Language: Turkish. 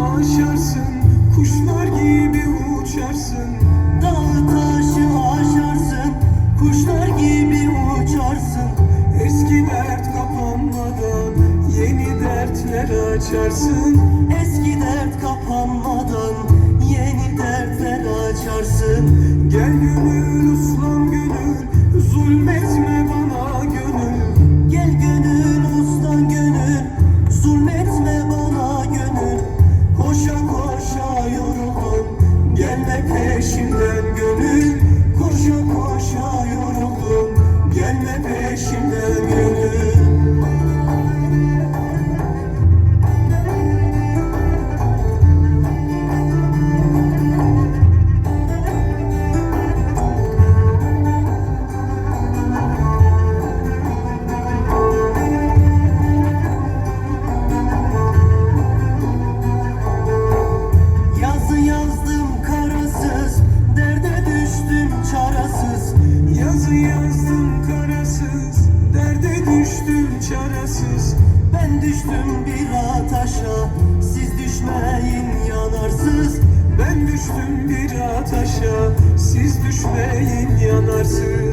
aşarsın Kuşlar gibi uçarsın. Dağı taşı aşarsın Kuşlar gibi uçarsın. Eski dert kapanmadan Yeni dertler açarsın. Eski dert kapanmadan Yeni dertler açarsın. Gel gönül uslan gönül Zulmetme Gelme peşimden Düştüm bir ataşa Siz düşmeyin yanarsız. Ben düştüm bir ataşa Siz düşmeyin yanarsız